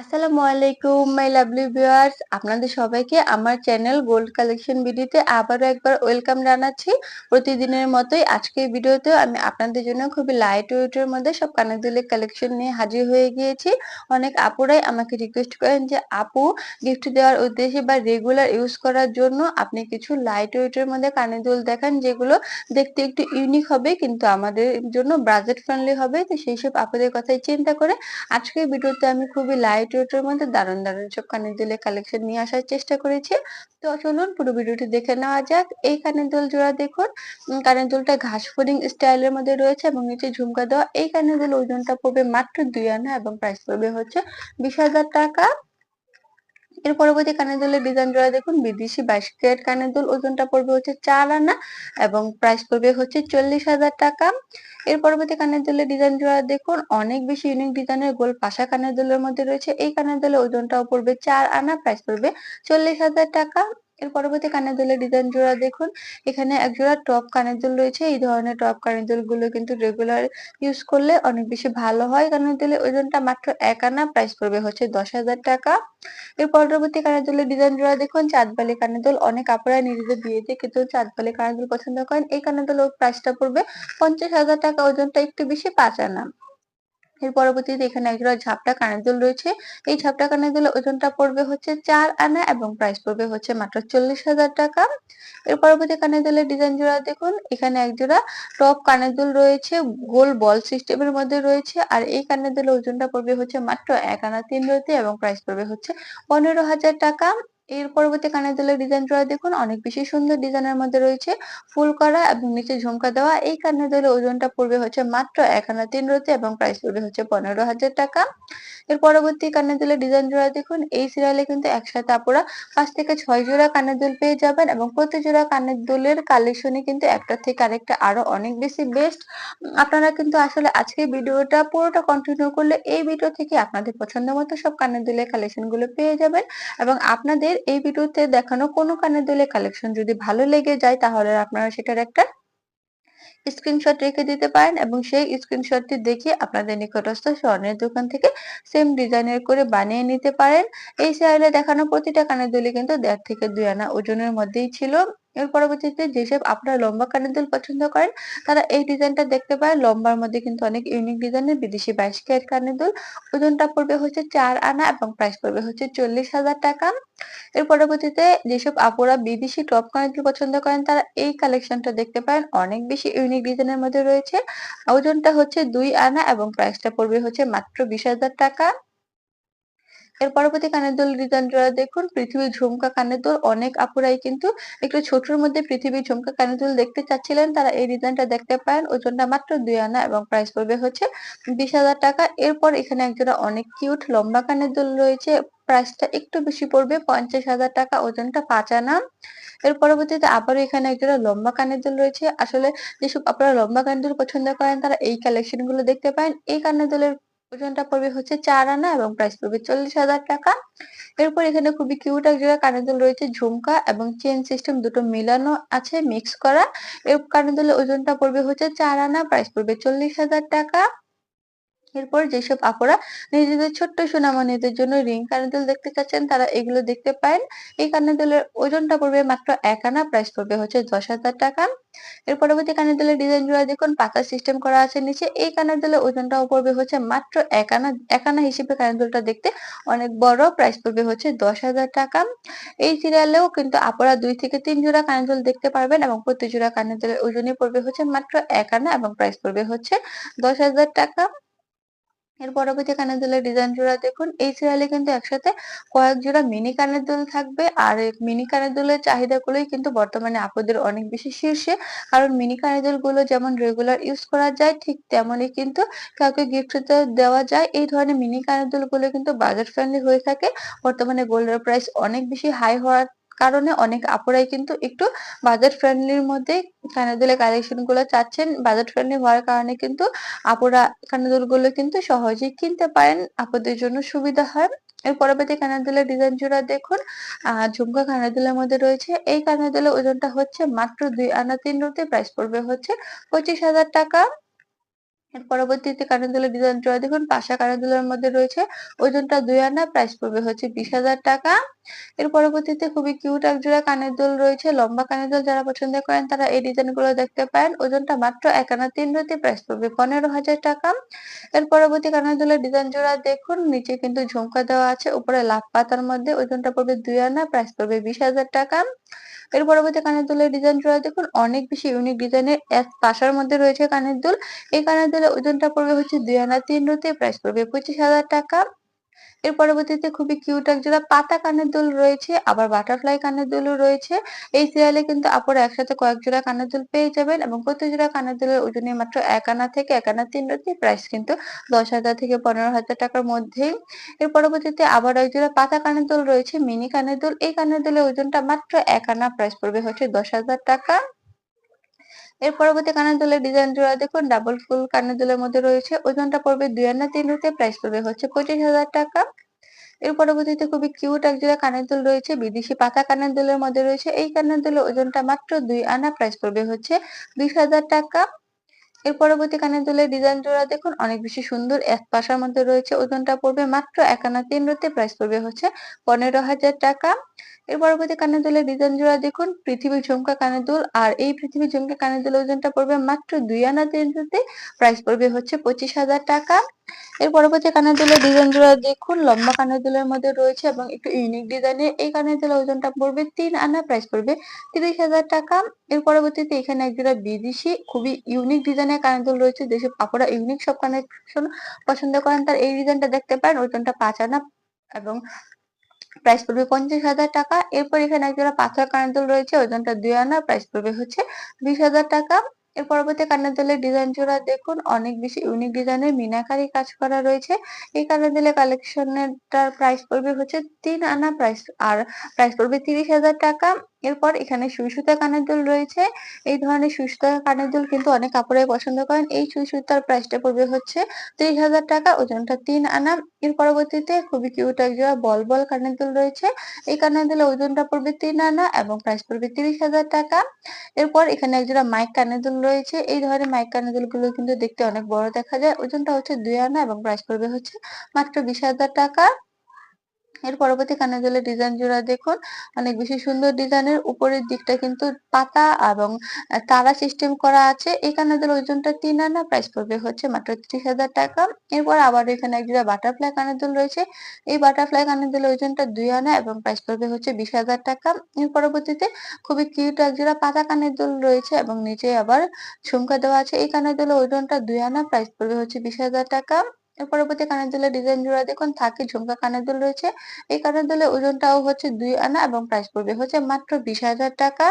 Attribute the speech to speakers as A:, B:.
A: আসসালামু আলাইকুম my lovely viewers আপনাদের সবাইকে আমার চ্যানেল গোল্ড কালেকশন ভিডিওতে আবারও একবার ওয়েলকাম জানাচ্ছি। প্রতিদিনের মতোই আজকের ভিডিওতে আমি আপনাদের জন্য খুবই লাইট ওয়েটের মধ্যে সব কানের কালেকশন নিয়ে হাজির হয়ে গিয়েছি। অনেক আপুরাই আমাকে রিকোয়েস্ট করেন যে, আপু গিফট দেওয়ার উদ্দেশ্যে বা রেগুলার ইউজ করার জন্য আপনি কিছু লাইট ওয়েটের মধ্যে কানের দুল দেখান, যেগুলো দেখতে একটু ইউনিক হবে, কিন্তু আমাদের জন্য বাজেট ফ্রেন্ডলি হবে। তো সেই সব আপুদের কথাই চিন্তা করে আজকের ভিডিওতে আমি খুবই লাইট ওয়েটের মধ্যে দারুণ দারুণ সব কানের দুলের কালেকশন নিয়ে আসার চেষ্টা করেছি। তো চলুন পুরো ভিডিওটি দেখে নেওয়া যাক। এই কানের দুল জোড়া দেখুন। কানের দুলটা ঘাস ফোডিং স্টাইলের মধ্যে রয়েছে এবং নিচে ঝুমকা দেওয়া। এই কানের দুল ওজনটা পড়বে মাত্র দুই আনা এবং প্রাইস পড়বে হচ্ছে বিশ হাজার টাকা। এর পরবর্তী কানের দুলের ডিজাইন জোড়া দেখুন, বিদেশি বাইশ কানের দুল, ওজনটা পড়বে হচ্ছে চার আনা এবং প্রাইস পড়বে হচ্ছে চল্লিশ হাজার টাকা। এর পরবর্তী কানের দুলের ডিজাইন জোড়া দেখুন, অনেক বেশি ইউনিক ডিজাইনের গোল পাশা কানের দুলের মধ্যে রয়েছে। এই কানের দুলের ওজনটাও পড়বে চার আনা প্রাইস পড়বে চল্লিশ হাজার টাকা। এর পরবর্তী কানের দুলের ডিজাইন জোড়া দেখুন। এখানে এক জোড়া টপ কানের দুল রয়েছে। এই ধরনের টপ কানের দুলগুলো কিন্তু রেগুলার ইউজ করলে অনেক বেশি ভালো হয়। কানের দুলের ওজনটা মাত্র এক আনা প্রাইস পড়বে হচ্ছে দশ হাজার টাকা। এর পরবর্তী কানের দুলের ডিজাইন জোড়া দেখুন। চাঁদবালি কানের দুল অনেক আপনারা নিজেদের বিয়েতে কিন্তু চাঁদবালি কানের দুল পছন্দ করেন। এই কানের দুলের প্রাইসটা পড়বে পঞ্চাশ হাজার টাকা, ওজনটা একটু বেশি পাঁচ আনা। এর পরবর্তীতে এখানে একজোড়া ঝাপটা কানের দুল রয়েছে। এই ঝাপটা কানের দুলের ওজনটা পড়বে হচ্ছে চার আনা এবং প্রাইস পড়বে হচ্ছে মাত্র চল্লিশ হাজার টাকা। এর পরবর্তী কানের দুলের ডিজাইন জোড়া দেখুন, এখানে একজোড়া টপ কানের দুল রয়েছে, গোল বল সিস্টেমের মধ্যে রয়েছে আর এই কানের দুলের ওজনটা পড়বে হচ্ছে মাত্র এক আনা তিন রতি এবং প্রাইস পড়বে হচ্ছে পনেরো হাজার টাকা। এর পরবর্তী কানের দুলের ডিজাইন জোড়া দেখুন, অনেক বেশি সুন্দর ডিজাইনের মধ্যে রয়েছে ফুল করা এবং নিচে ঝুমকা দেওয়া। এই কানের দুলের ওজনটা পড়বে হচ্ছে মাত্র এক আনা তিন রতি এবং প্রাইস পড়বে হচ্ছে পনেরো হাজার টাকা। এর পরবর্তী কানের দুলের ডিজাইন জোড়া দেখুন, এই সিরিয়ালে কিন্তু একসাথে আপুরা পাঁচ থেকে ছয় জোড়া কানের দুল পেয়ে যাবেন এবং প্রতি জোড়া কানের দুলের কালেকশনে কিন্তু একটা থেকে আরেকটা আরও অনেক বেশি বেস্ট আপনারা কিন্তু আসলে আজকে ভিডিওটা পুরোটা কন্টিনিউ করলে এই ভিডিও থেকে আপনাদের পছন্দ মতো সব কানের দুলের কালেকশনগুলো পেয়ে যাবেন এবং আপনাদের এই ভিডিওতে দেখানো কোনো কানের দুলের কালেকশন যদি ভালো লেগে যায়, তাহলে আপনারা সেটার একটা স্ক্রিনশট রেখে দিতে পারেন এবং সেই স্ক্রিনশটটি দেখে আপনাদের নিকটস্থ স্বর্ণের দোকান থেকে সেম ডিজাইনের করে বানিয়ে নিতে পারেন। এই সিরিয়ালে দেখানো প্রতিটা কানের দুলি কিন্তু দেড় থেকে দুই আনা ওজনের মধ্যেই ছিল। এর পরবর্তীতে যেসব আপনারা লম্বা কানের দুল পছন্দ করেন, তারা এই ডিজাইনটা দেখতে পারেন। লম্বার মধ্যে কিন্তু অনেক ইউনিক ডিজাইনের বিদেশি বাইশ ক্যারেট কানের দুল। ওজনটা পড়বে হচ্ছে চার আনা এবং প্রাইস পড়বে হচ্ছে চল্লিশ হাজার টাকা। এর পরবর্তীতে যেসব আপুরা বিদেশি টপ কানের দুল পছন্দ করেন, তারা এই কালেকশনটা দেখতে পারেন। অনেক বেশি ইউনিক ডিজাইনের মধ্যে রয়েছে। ওজনটা হচ্ছে দুই আনা এবং প্রাইসটা পড়বে হচ্ছে মাত্র বিশ হাজার টাকা। এর পরবর্তী কানের দুল জোড়া দেখুন, পৃথিবীর ঝুমকা কানের দুল, অনেক আপুরাই কিন্তু একটু ছোটর মধ্যে পৃথিবীর ঝুমকা কানের দুল দেখতে চাচ্ছিলেন। তারা এই ডিজাইনটা দেখতে পারেন ওজনটা মাত্র দুই আনা এবং প্রাইস পড়বে হচ্ছে বিশ হাজার টাকা। এরপর এখানে একজোড়া অনেক কিউট লম্বা কানের দুল রয়েছে প্রাইসটা একটু বেশি পড়বে পঞ্চাশ হাজার টাকা, ওজনটা পাঁচ আনা। এর পরবর্তীতে আবারও এখানে একজোড়া লম্বা কানের দুল রয়েছে। আসলে যেসব আপনারা লম্বা কানের দুল পছন্দ করেন, তারা এই কালেকশনগুলো দেখতে পারেন এই কানের দুলের ওজনটা পড়বে হচ্ছে চার আনা এবং প্রাইস পড়বে চল্লিশ হাজার টাকা। এরপর এখানে খুবই কিউট এক জায়গায় কানের দুল রয়েছে ঝুমকা এবং চেন সিস্টেম দুটো মিলানো আছে মিক্স করা। এর কানের দুলের ওজনটা পড়বে হচ্ছে চার আনা প্রাইস পড়বে চল্লিশ হাজার টাকা। এরপর যেসব আপুরা নিজেদের ছোট্ট সোনামণিদের জন্য রিং কানের দেখতে চাচ্ছেন, তারা এগুলো দেখতে পারেন। এই কানের দুলের ওজনটা পড়বে মাত্র এক আনা প্রাইস পড়বে হচ্ছে দশ হাজার টাকা। এর পরবর্তী কানের দুলের ডিজাইন জোড়া দেখুন, পাতা সিস্টেম করা আছে নিচে। এই কানের দুলের ওজনটাও পড়বে হচ্ছে মাত্র এক আনা এক আনা হিসেবে কানের দুলটা দেখতে অনেক বড় প্রাইস পড়বে হচ্ছে দশ হাজার টাকা। এই সিরিয়ালেও কিন্তু আপনারা দুই থেকে তিন জোড়া কানের দুল দেখতে পারবেন এবং প্রতি জোড়া কানের দুলের ওজনই পড়বে হচ্ছে মাত্র এক আনা এবং প্রাইস পড়বে হচ্ছে দশ হাজার টাকা। এর পরবর্তী কানের দুলের ডিজাইন জোড়া দেখুন। এই সিরিয়ালে কিন্তু একসাথে কয়েক জোড়া মিনি কানের দুল থাকবে। আর মিনি কানের দুলের চাহিদাগুলোই কিন্তু বর্তমানে আপুদের অনেক বেশি শীর্ষে। কারণ মিনি কানের দুলগুলো যেমন রেগুলার ইউজ করা যায়, ঠিক তেমনই কিন্তু কাউকে গিফট দেওয়া যায়। এই ধরনের মিনি কানের দুলগুলো কিন্তু বাজেট ফ্রেন্ডলি হয়ে থাকে। বর্তমানে গোল্ডের প্রাইস অনেক বেশি হাই হওয়ার কারণে অনেক আপুরাই কিন্তু একটু বাজেট ফ্রেন্ডলির মধ্যে কানের কালেকশনগুলো চাচ্ছেন। বাজেট ফ্রেন্ডলি হওয়ার কারণে কিন্তু আপুরা কানেরগুলো কিন্তু সহজেই কিনতে পারেন, আপুদের জন্য সুবিধা হয়। এর পরবর্তী কানের দুলের ডিজাইন জোড়া দেখুন। ঝুমকা কানের দুলের মধ্যে রয়েছে। এই কানের দুলের ওজনটা হচ্ছে মাত্র দুই আনা তিন রুতে প্রাইস পড়বে হচ্ছে পঁচিশ হাজার টাকা। পরবর্তীতে দুলের ডিজাইন জোড়া দেখুন, পাশা দুলের মধ্যে রয়েছে ওজনটা দুই আনা প্রাইস পড়বে হচ্ছে বিশ হাজার টাকা। এর পরবর্তীতে খুবই কিউট এক জোড়া কানের দুল রয়েছে, লম্বা কানের দুল যারা পছন্দ করেন তারা এই ডিজাইনগুলো দেখতে পারেন। ওজনটা মাত্র এক আনা তিন রতি প্রাইস পড়বে পনেরো হাজার টাকা। এর পরবর্তী কানের দুলের ডিজাইন জোড়া দেখুন, নিচে কিন্তু ঝুমকা দেওয়া আছে, উপরে লাভ পাতার মধ্যে ওজনটা পড়বে দুই আনা প্রাইস পড়বে বিশ হাজার টাকা। এর পরবর্তী কানের দুলের ডিজাইন জোড়া দেখুন, অনেক বেশি ইউনিক ডিজাইনের এক পাশার মধ্যে রয়েছে কানের দুল। এই কানের দুলের ওজনটা পড়বে হচ্ছে দুই আনা তিন রুতে প্রাইস পড়বে পঁচিশ হাজার টাকা। এর পরবর্তীতে খুবই কিউট এক জোড়া পাতা কানের দুল রয়েছে, আবার বাটারফ্লাই কানের দুলও রয়েছে। এই সিরিয়ালে কিন্তু আপনারা একসাথে কয়েক জোড়া কানের দুল পেয়ে যাবেন এবং প্রতি জোড়া কানের দুলের ওজনে মাত্র এক আনা থেকে এক আনা তিন রতি প্রাইস কিন্তু দশ হাজার থেকে পনেরো হাজার টাকার মধ্যেই। এর পরবর্তীতে আবার এক জোড়া পাতা কানের দুল রয়েছে মিনি কানের দুল। এই কানের দুলের ওজনটা মাত্র এক আনা প্রাইস পড়বে হচ্ছে দশ হাজার টাকা। এর পরবর্তী কানের দুলের ডিজাইন জোড়া দেখুন ডাবল ফুল কানের দুলের মধ্যে রয়েছে। ওজনটা পড়বে দুই আনা তিন হতে প্রাইস পড়বে হচ্ছে পঁচিশ হাজার টাকা। এর পরবর্তীতে খুবই কিউট এক জোড়া কানের দুল রয়েছে, বিদেশি পাতা কানের দুলের মধ্যে রয়েছে। এই কানের দুলের ওজনটা মাত্র দুই আনা প্রাইস পড়বে হচ্ছে বিশ হাজার টাকা। এর পরবর্তী কানের দুলের ডিজাইন জোড়া দেখুন, অনেক বেশি সুন্দর, এক পাশার মধ্যে রয়েছে ওজনটা পড়বে মাত্র একানা তিন রুতে প্রাইস পড়বে হচ্ছে পনেরো হাজার টাকা। এর পরবর্তী কানের দুলের ডিজাইন জোড়া দেখুন, পৃথিবীর ঝুমকা কানের দুল, আর এই পৃথিবীর ঝুমকা কানের দুলের ওজনটা পড়বে মাত্র দুই আনা তিন রুতে প্রাইস পড়বে হচ্ছে পঁচিশ হাজার টাকা। এর পরবর্তী কানের দুলের ডিজাইন জোড়া দেখুন। লম্বা কানের দুলের মধ্যে রয়েছে এবং একটু ইউনিক ডিজাইনের এই কানের দুলের ওজনটা পড়বে তিন আনা প্রাইস পড়বে তিরিশ হাজার টাকা। এর পরবর্তীতে এখানে এক জোড়া বিদেশি, খুবই ইউনিক ডিজাইনের কানের দুল রয়েছে। দেশে আপুরা ইউনিক সব কানেকশন পছন্দ করেন তার। এই ডিজাইনটা দেখতে পারেন, ওজনটা পাঁচ আনা এবং প্রাইস পড়বে পঞ্চাশ হাজার টাকা। এরপর এখানে এক জোড়া পাথর কানের দুল রয়েছে, ওজনটা দুই আনা প্রাইস পড়বে হচ্ছে বিশ হাজার টাকা। এর পরবর্তী কানের দুলের ডিজাইন জোড়া দেখুন, অনেক বেশি ইউনিক ডিজাইনের মিনাকারী কাজ করা রয়েছে। এই কানের দুলের কালেকশনের প্রাইস পড়বে হচ্ছে তিন আনা প্রাইস আর প্রাইস পড়বে তিরিশ হাজার টাকা। এরপর এখানে সুই সুতা কানের দুল রয়েছে। এই ধরনের সুই সুতা কানের দুল কিন্তু অনেক কাপড়ে পছন্দ করেন। এই সুই সুতার প্রাইসটা পড়বে হচ্ছে তিরিশ হাজার টাকা, ওজনটা তিন আনা। এর পরবর্তীতে খুবই কিউট এক জোড়া বল বল কানের দুল রয়েছে। এই কানের দুলের ওজনটা পড়বে তিন আনা এবং প্রাইস পড়বে তিরিশ হাজার টাকা। এরপর এখানে এক জোড়া মাইক কানের দুল রয়েছে। এই ধরনের মাইক কানের দুলগুলো কিন্তু দেখতে অনেক বড় দেখা যায়। ওজনটা হচ্ছে দুই আনা এবং প্রাইস পড়বে হচ্ছে মাত্র বিশ হাজার টাকা। এর পরবর্তী কানের দুলের ডিজাইন জোড়া দেখুন। অনেক বেশি সুন্দর ডিজাইনের উপরের দিকটা কিন্তু পাতা এবং তারা সিস্টেম করা আছে। এই কানের দুলের ওজনটা তিন আনা প্রাইস পড়বে হচ্ছে মাত্র ত্রিশ হাজার টাকা। এরপর আবার এখানে এক জোড়া বাটারফ্লাই কানের দুল রয়েছে। এই বাটারফ্লাই কানের দুলের ওজনটা দুই আনা এবং প্রাইস পড়বে হচ্ছে বিশ হাজার টাকা। এর পরবর্তীতে খুবই কিউট এক জোড়া পাতা কানের দুল রয়েছে এবং নিচে আবার ঝুমকা দেওয়া আছে। এই কানের দুলের ওজনটা দুই আনা প্রাইস পড়বে হচ্ছে বিশ হাজার টাকা। এর পরবর্তী কানের দুলের ডিজাইন জোড়া দেখুন থাকে ঝুমকা কানের দুল রয়েছে। এই কানের দুলের ওজনটাও হচ্ছে দুই আনা এবং প্রাইস পড়বে হচ্ছে মাত্র বিশ হাজার টাকা।